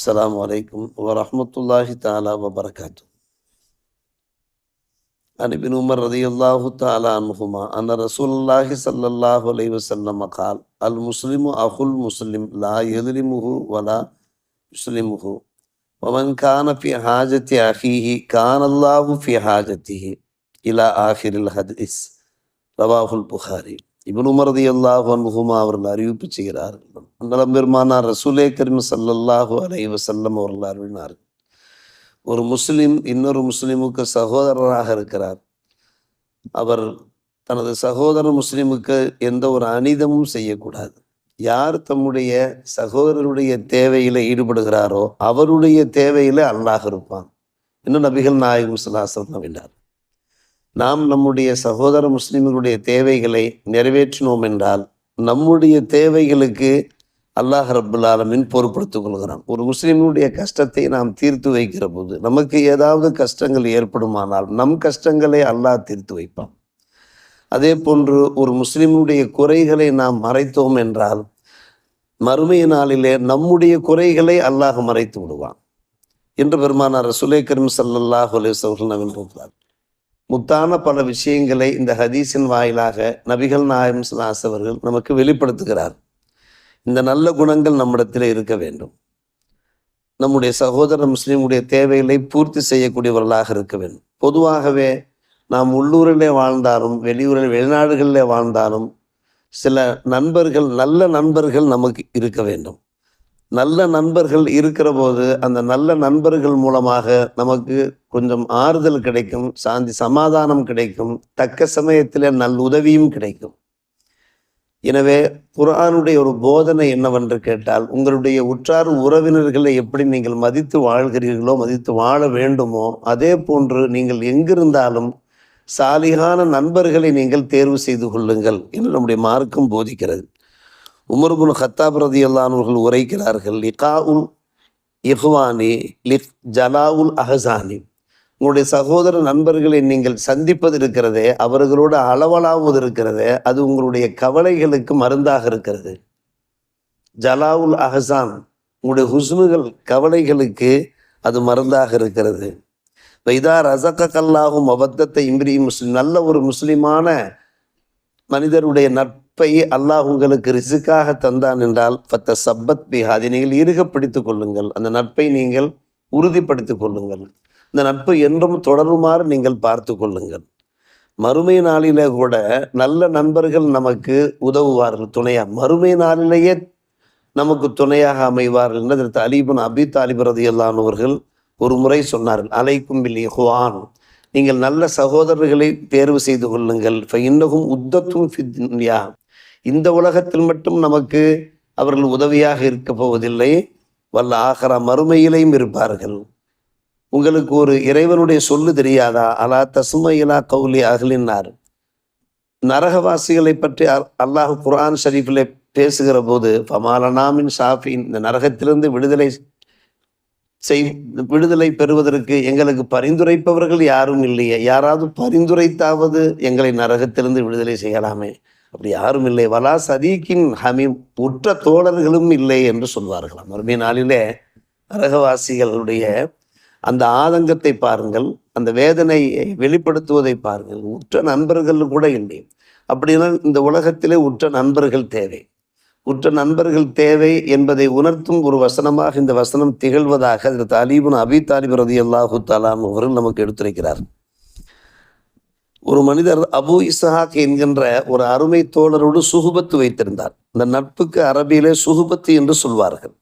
السلام عليكم ورحمة الله تعالى وبركاته. عن ابن عمر رضي الله تعالى عنهما أن رسول الله صلى الله عليه وسلم قال المسلم أخو المسلم لا يظلمه ولا يسلمه. ومن كان في حاجة أخيه كان الله في حاجته. إلى آخر الحديث. رواه البخاري. இப்னு Umar ரதியல்லாஹு அன்ஹுமா அவர்கள் அறிவிப்பு செய்கிறார்கள் அன்னலம் பெருமானார் ரசூலே கரிம சல்லல்லாஹு அலைவ செல்லம் அவர்கள் அருளினார்கள் ஒரு முஸ்லீம் இன்னொரு முஸ்லீமுக்கு சகோதரராக இருக்கிறார். அவர் தனது சகோதர முஸ்லீமுக்கு எந்த ஒரு அனிதமும் செய்யக்கூடாது. யார் தம்முடைய சகோதரருடைய தேவையில ஈடுபடுகிறாரோ அவருடைய தேவையில அல்லாஹ் இருப்பான். இன்னும் நபிகள் நாயகம் சுல்லாசம் நவினார் நாம் நம்முடைய சகோதர முஸ்லிம்களுடைய தேவைகளை நிறைவேற்றினோம் என்றால் நம்முடைய தேவைகளுக்கு அல்லாஹ் ரபுல் ஆலமின் பொறுப்படுத்திக் கொள்கிறான். ஒரு முஸ்லிமுடைய கஷ்டத்தை நாம் தீர்த்து வைக்கிற போது நமக்கு ஏதாவது கஷ்டங்கள் ஏற்படுமானால் நம் கஷ்டங்களை அல்லாஹ் தீர்த்து வைப்பான். அதே போன்று ஒரு முஸ்லிமுடைய குறைகளை நாம் மறைத்தோம் என்றால் மறுமைய நாளிலே நம்முடைய குறைகளை அல்லாஹ் மறைத்து விடுவான். என்று பெருமானார் சுலே கரீம் சல்லல்லாஹு அலைஹி அவர்கள் நவீன் முத்தான பல விஷயங்களை இந்த ஹதீஸின் வாயிலாக நபிகள் நாயம் சுலாஸ் அவர்கள் நமக்கு வெளிப்படுத்துகிறார். இந்த நல்ல குணங்கள் நம்மிடத்தில் இருக்க வேண்டும். நம்முடைய சகோதர முஸ்லீமுடைய தேவைகளை பூர்த்தி செய்யக்கூடியவர்களாக இருக்க வேண்டும். பொதுவாகவே நாம் உள்ளூரிலே வாழ்ந்தாலும் வெளியூரில் வெளிநாடுகளில் வாழ்ந்தாலும் சில நண்பர்கள் நல்ல நண்பர்கள் நமக்கு இருக்க வேண்டும். நல்ல நண்பர்கள் இருக்கிற போது அந்த நல்ல நண்பர்கள் மூலமாக நமக்கு கொஞ்சம் ஆறுதல் கிடைக்கும் சாந்தி சமாதானம் கிடைக்கும் தக்க சமயத்தில் நல் உதவியும் கிடைக்கும். எனவே குரானுடைய ஒரு போதனை என்னவென்று கேட்டால் உங்களுடைய உற்றார் உறவினர்களை எப்படி நீங்கள் மதித்து வாழ்கிறீர்களோ மதித்து வாழ வேண்டுமோ அதே போன்று நீங்கள் எங்கிருந்தாலும் சாலிகான நண்பர்களை நீங்கள் தேர்வு செய்து கொள்ளுங்கள் என்று நம்முடைய மார்க்கம் போதிக்கிறது. உமர்புல் ஹத்தாப் ரதி அல்லானவர்கள் உரைக்கிறார்கள் லிகா உல் இஹ்வானி லிக் உல் அஹசானி. உங்களுடைய சகோதர நண்பர்களை நீங்கள் சந்திப்பது இருக்கிறதே அவர்களோடு அளவலாவது இருக்கிறதே அது உங்களுடைய கவலைகளுக்கு மருந்தாக இருக்கிறது. ஜலாவுல் அஹசான் உங்களுடைய ஹுஸ்னுகள் கவலைகளுக்கு அது மருந்தாக இருக்கிறது. வைதா ரசக்க கல்லாகும் அபத்தத்தை இம்பிரி முஸ்லீம் நல்ல ஒரு முஸ்லிமான மனிதருடைய நட் அல்லாஹ் உங்களுக்கு ரிசுக்காக தந்தான் என்றால் பத்த சப்பத் பிஹா அதை நீங்கள் இறுக கொள்ளுங்கள். அந்த நட்பை நீங்கள் உறுதிப்படுத்திக் கொள்ளுங்கள். இந்த நட்பு என்றும் தொடருமாறு நீங்கள் பார்த்து கொள்ளுங்கள். மறுமை நாளிலே கூட நல்ல நண்பர்கள் நமக்கு உதவுவார்கள் துணையா? மறுமை நாளிலேயே நமக்கு துணையாக அமைவார்கள் என்று அதற்கு அலிபுன் அபி தாலிபரது எல்லானவர்கள் ஒரு முறை சொன்னார்கள். அலைக்கும் பில் ஹுவான் நீங்கள் நல்ல சகோதரர்களை தேர்வு செய்து கொள்ளுங்கள். இன்னகும் உத்தத்தும் ஃபித்யா இந்த உலகத்தில் மட்டும் நமக்கு அவர்கள் உதவியாக இருக்க போவதில்லை. வல்ல ஆகரா மறுமையிலையும் இருப்பார்கள். உங்களுக்கு ஒரு இறைவனுடைய சொல்லு தெரியாதா? அலா தசுமையிலா கௌலி அகலினார் நரகவாசிகளை பற்றி அல்லாஹ் குரான் ஷரீஃபில் பேசுகிற போது பமாலனாமின் ஷாஃபின் இந்த நரகத்திலிருந்து விடுதலை செய் விடுதலை பெறுவதற்கு எங்களுக்கு பரிந்துரைப்பவர்கள் யாரும் இல்லையே. யாராவது பரிந்துரைத்தாவது எங்களை நரகத்திலிருந்து விடுதலை செய்யலாமே. அப்படி யாரும் இல்லை. வலா சதீக்கின் ஹமீம் உற்ற தோழர்களும் இல்லை என்று சொல்வார்களாம். மறுமை நாளிலே நரகவாசிகளுடைய அந்த ஆதங்கத்தை பாருங்கள் அந்த வேதனையை வெளிப்படுத்துவதை பாருங்கள். உற்ற நண்பர்கள் கூட இல்லை. அப்படின்னா இந்த உலகத்திலே உற்ற நண்பர்கள் தேவை. உற்ற நண்பர்கள் தேவை என்பதை உணர்த்தும் ஒரு வசனமாக இந்த வசனம் திகழ்வதாக அதில் தாலிபுன் அபி தாலிப் ரதி அல்லாஹு தாலான் அவர்கள் நமக்கு எடுத்துரைக்கிறார். ஒரு மனிதர் அபு இசஹாக் என்கின்ற ஒரு அருமை தோழரோடு சுகுபத்து வைத்திருந்தார். இந்த நட்புக்கு அரபியிலே சுகுபத்து என்று சொல்வார்கள்.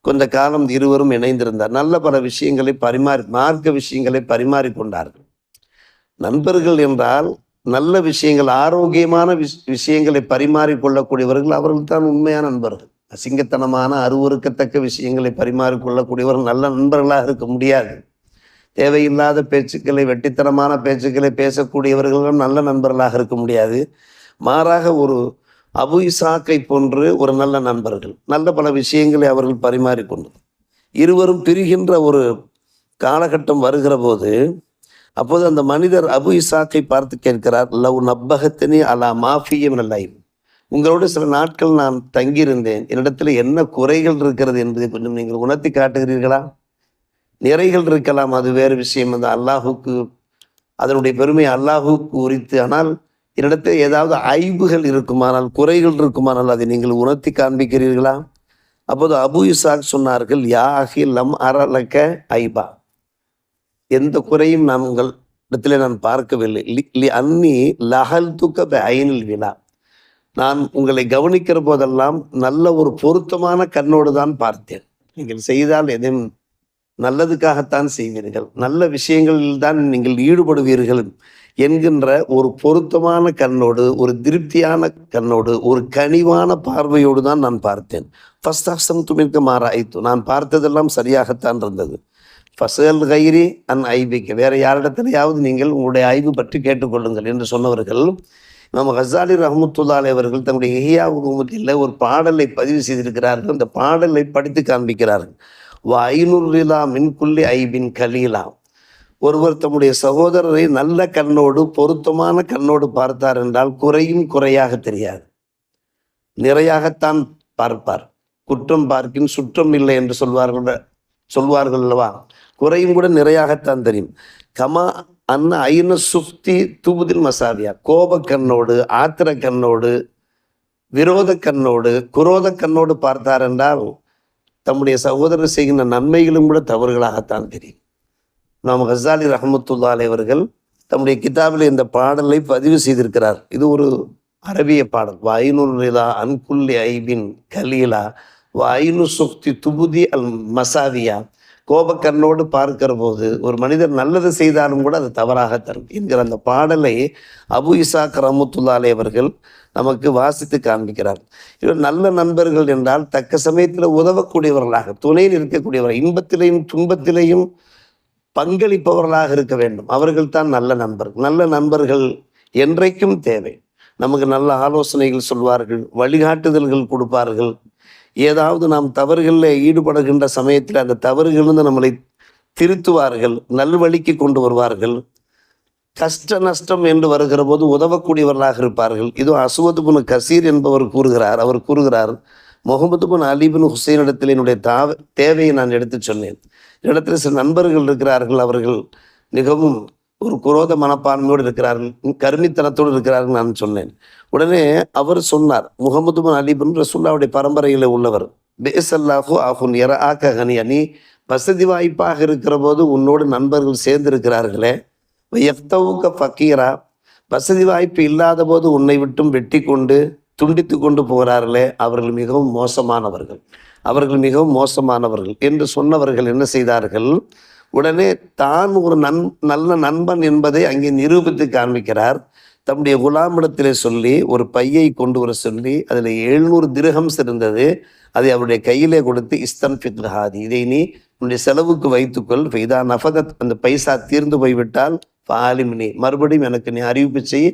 கொஞ்ச காலம் இருவரும் இணைந்திருந்தார். நல்ல பல விஷயங்களை பரிமாறி மார்க்க விஷயங்களை பரிமாறிக்கொண்டார்கள். நண்பர்கள் என்றால் நல்ல விஷயங்கள் ஆரோக்கியமான விஷ் விஷயங்களை பரிமாறிக்கொள்ளக்கூடியவர்கள் அவர்கள்தான் அவர்கள் தான் உண்மையான நண்பர்கள். அசிங்கத்தனமான அருவறுக்கத்தக்க விஷயங்களை பரிமாறிக்கொள்ளக்கூடியவர்கள் நல்ல நண்பர்களாக இருக்க முடியாது. தேவையில்லாத பேச்சுக்களை வெட்டித்தனமான பேச்சுக்களை பேசக்கூடியவர்களும் நல்ல நண்பர்களாக இருக்க முடியாது. மாறாக ஒரு அபு இசாக்கை போன்று ஒரு நல்ல நண்பர்கள் நல்ல பல விஷயங்களை அவர்கள் பரிமாறிக்கொண்டது இருவரும் பிரிகின்ற ஒரு காலகட்டம் வருகிற போது அப்போது அந்த மனிதர் அபு இசாக்கை பார்த்து கேட்கிறார் லவ் நப்பகத்தினி அலா மாஃபியம் லைவ் உங்களோட சில நாட்கள் நான் தங்கியிருந்தேன். என்னிடத்தில் என்ன குறைகள் இருக்கிறது என்பதை கொஞ்சம் நீங்கள் உணர்த்தி காட்டுகிறீர்களா? நிறைகள் இருக்கலாம் அது வேறு விஷயம். அந்த அல்லாஹுக்கு அதனுடைய பெருமை அல்லாஹுக்கு உரித்து ஆனால் என்னிடத்தில் ஏதாவது ஐபுகள் இருக்குமானால் குறைகள் இருக்குமானால் அதை நீங்கள் உணர்த்தி காண்பிக்கிறீர்களா? அப்போது அபு இசாக் சொன்னார்கள் யா அஹி லம் அரலக்க ஐபா. எந்த குறையும் நான் உங்கள் இடத்துல நான் பார்க்கவில்லை. லி- லி அன்னி லஹல் துக்க ஐனில் விழா நான் உங்களை கவனிக்கிற போதெல்லாம் நல்ல ஒரு பொருத்தமான கண்ணோடு தான் பார்த்தேன். நீங்கள் செய்தால் எதையும் நல்லதுக்காகத்தான் செய்வீர்கள். நல்ல விஷயங்களில் தான் நீங்கள் ஈடுபடுவீர்கள் என்கின்ற ஒரு பொருத்தமான கண்ணோடு ஒரு திருப்தியான கண்ணோடு ஒரு கனிவான பார்வையோடு தான் நான் பார்த்தேன். ஃபஸ்ட் அசம் துமிர்க்க மாறாய்த்து நான் பார்த்ததெல்லாம் சரியாகத்தான் இருந்தது. ஃபசல் கைரி அன் ஐபிக்கு. வேற யாரிடத்திலேயாவது நீங்கள் உங்களுடைய ஆய்வு பற்றி கேட்டுக்கொள்ளுங்கள் என்று சொன்னவர்கள் நம்ம ஹசாலி ரஹமத்துல்லாலே அவர்கள் தங்களுடைய ஹியா உலகத்தில் ஒரு பாடலை பதிவு செய்திருக்கிறார்கள். அந்த பாடலை படித்து காண்பிக்கிறார்கள். வ ஐநூறுலா மின்குள்ளி ஐபின் கலீலா. ஒருவர் தம்முடைய சகோதரரை நல்ல கண்ணோடு பொருத்தமான கண்ணோடு பார்த்தார் என்றால் குறையும் குறையாக தெரியாது. நிறையாகத்தான் பார்ப்பார். குற்றம் பார்க்கின் சுற்றம் இல்லை என்று சொல்வார்கள் சொல்வார்கள் அல்லவா? குறையும் கூட நிறையாகத்தான் தெரியும். கமா அன்ன ஐன சுப்தி தூபுதில் மசாவியா கோப கண்ணோடு ஆத்திர கண்ணோடு விரோத கண்ணோடு குரோத கண்ணோடு பார்த்தார் என்றால் தம்முடைய சகோதரர் செய்கின்ற நன்மைகளும் கூட தவறுகளாகத்தான் தெரியும். நாம் ஹசாலி ரஹமத்துல்லாலே அவர்கள் தம்முடைய கிதாபில் இந்த பாடலை பதிவு செய்திருக்கிறார். இது ஒரு அரபிய பாடல். வாயினுல்லா அன்குல்லி ஐபின் கலீலா வாயினு சுக்தி துபுதி அல் மசாவியா கோபக்கண்ணோடு பார்க்கிற போது ஒரு மனிதர் நல்லது செய்தாலும் கூட அது தவறாக தரும். என்கிற அந்த பாடலை அபு இசாக் ரஹமத்துல்லாலே அவர்கள் நமக்கு வாசித்து காண்பிக்கிறார். இவர் நல்ல நண்பர்கள் என்றால் தக்க சமயத்தில் உதவக்கூடியவர்களாக துணையில் இருக்கக்கூடியவர் இன்பத்திலையும் துன்பத்திலையும் பங்களிப்பவர்களாக இருக்க வேண்டும். அவர்கள் தான் நல்ல நண்பர்கள். நல்ல நண்பர்கள் என்றைக்கும் தேவை. நமக்கு நல்ல ஆலோசனைகள் சொல்வார்கள் வழிகாட்டுதல்கள் கொடுப்பார்கள். ஏதாவது நாம் தவறுகளில் ஈடுபடுகின்ற சமயத்தில் அந்த தவறுகளிலிருந்து நம்மளை திருத்துவார்கள் நல்வழிக்கு கொண்டு வருவார்கள். கஷ்ட நஷ்டம் என்று வருகிற போது உதவக்கூடியவர்களாக இருப்பார்கள். இது அசுவத் புன் கசீர் என்பவர் கூறுகிறார் அவர் கூறுகிறார் முகமது புன் அலிபின் ஹுசைன் இடத்தில் என்னுடைய தாவ தேவையை நான் எடுத்துச் சொன்னேன். இடத்துல சில நண்பர்கள் இருக்கிறார்கள் அவர்கள் மிகவும் ஒரு குரோத மனப்பான்மையோடு இருக்கிறார்கள் கருணித்தனத்தோடு இருக்கிறார்கள் நான் சொன்னேன். உடனே அவர் சொன்னார் முகமது பின் அலிபின் ரசுல்லாவுடைய பரம்பரையில் உள்ளவர் பேசல்லாஹு ஆஹுன் எர ஆக்க ஹனியா நீ வசதி வாய்ப்பாக இருக்கிற போது உன்னோடு நண்பர்கள் சேர்ந்து இருக்கிறார்களே எஃப்தவுக்க ஃபக்கீரா வசதி வாய்ப்பு இல்லாத போது உன்னை விட்டும் வெட்டி கொண்டு துண்டித்து கொண்டு போகிறார்களே அவர்கள் மிகவும் மோசமானவர்கள் அவர்கள் மிகவும் மோசமானவர்கள் என்று சொன்னவர்கள் என்ன செய்தார்கள் உடனே தான் ஒரு நன் நல்ல நண்பன் என்பதை அங்கே நிரூபித்து காண்பிக்கிறார். தம்முடைய குலாமிடத்திலே சொல்லி ஒரு பையை கொண்டு வர சொல்லி அதில் எழுநூறு திருகம்ஸ் இருந்தது அதை அவருடைய கையிலே கொடுத்து இஸ்தன் ஃபித்ஹாதி இதை நீ உன்னுடைய செலவுக்கு வைத்துக்கொள். ஃபைதா நஃபகத் அந்த பைசா தீர்ந்து போய்விட்டால் பாலிமினி மறுபடியும் எனக்கு நீ அறிவிப்பு செய்.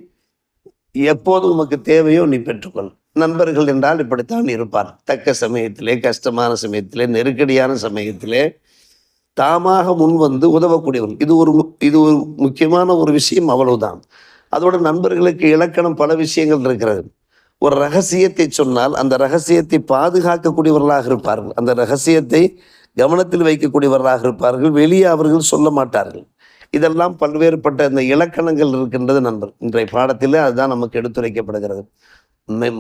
எப்போது உமக்கு தேவையோ நீ பெற்றுக்கொள். நண்பர்கள் என்றால் இப்படித்தான் இருப்பார். தக்க சமயத்திலே கஷ்டமான சமயத்திலே நெருக்கடியான சமயத்திலே தாமாக முன் வந்து உதவக்கூடியவர்கள் இது ஒரு மு- இது ஒரு முக்கியமான ஒரு விஷயம் அவ்வளவுதான். அதோட நண்பர்களுக்கு இலக்கணம் பல விஷயங்கள் இருக்கிறது. ஒரு ரகசியத்தை சொன்னால் அந்த ரகசியத்தை பாதுகாக்கக்கூடியவர்களாக இருப்பார்கள். அந்த ரகசியத்தை கவனத்தில் வைக்கக்கூடியவர்களாக இருப்பார்கள். வெளியே அவர்கள் சொல்ல மாட்டார்கள். இதெல்லாம் பல்வேறுபட்ட இந்த இலக்கணங்கள் இருக்கின்றது நண்பர். இன்றைய பாடத்தில் அதுதான் நமக்கு எடுத்துரைக்கப்படுகிறது.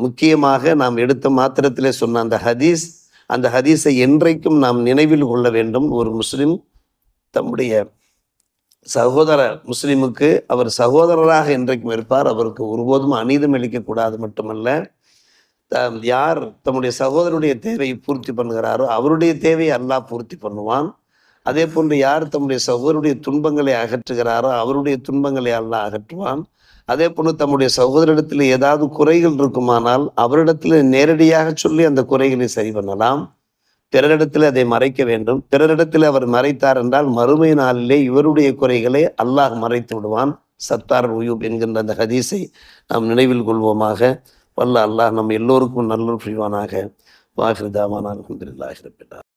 முக்கியமாக நாம் எடுத்த மாத்திரத்திலே சொன்ன அந்த ஹதீஸ் அந்த ஹதீஸை என்றைக்கும் நாம் நினைவில் கொள்ள வேண்டும். ஒரு முஸ்லிம் தம்முடைய சகோதர முஸ்லிமுக்கு அவர் சகோதரராக என்றைக்கும் இருப்பார். அவருக்கு ஒருபோதும் அநீதம் அளிக்கக்கூடாது மட்டுமல்ல யார் தம்முடைய சகோதரனுடைய தேவையை பூர்த்தி பண்ணுகிறாரோ அவருடைய தேவையை அல்லாஹ் பூர்த்தி பண்ணுவான். அதே போன்று யார் தம்முடைய சகோதரருடைய துன்பங்களை அகற்றுகிறாரோ அவருடைய துன்பங்களை அல்ல அகற்றுவான். அதே போன்று தம்முடைய சகோதரிடத்தில் ஏதாவது குறைகள் இருக்குமானால் அவரிடத்தில் நேரடியாக சொல்லி அந்த குறைகளை சரி பண்ணலாம். பிறரிடத்தில் அதை மறைக்க வேண்டும். பிறரிடத்தில் அவர் மறைத்தார் என்றால் மறுமை நாளிலே இவருடைய குறைகளை அல்லாஹ் மறைத்து விடுவான். சத்தார் உயூப் என்கின்ற அந்த ஹதீஸை நாம் நினைவில் கொள்வோமாக. வல்ல அல்லாஹ் நம் எல்லோருக்கும் நல்ல புரிவானாக. வாஹிருதாவான அலமதுல்லாஹி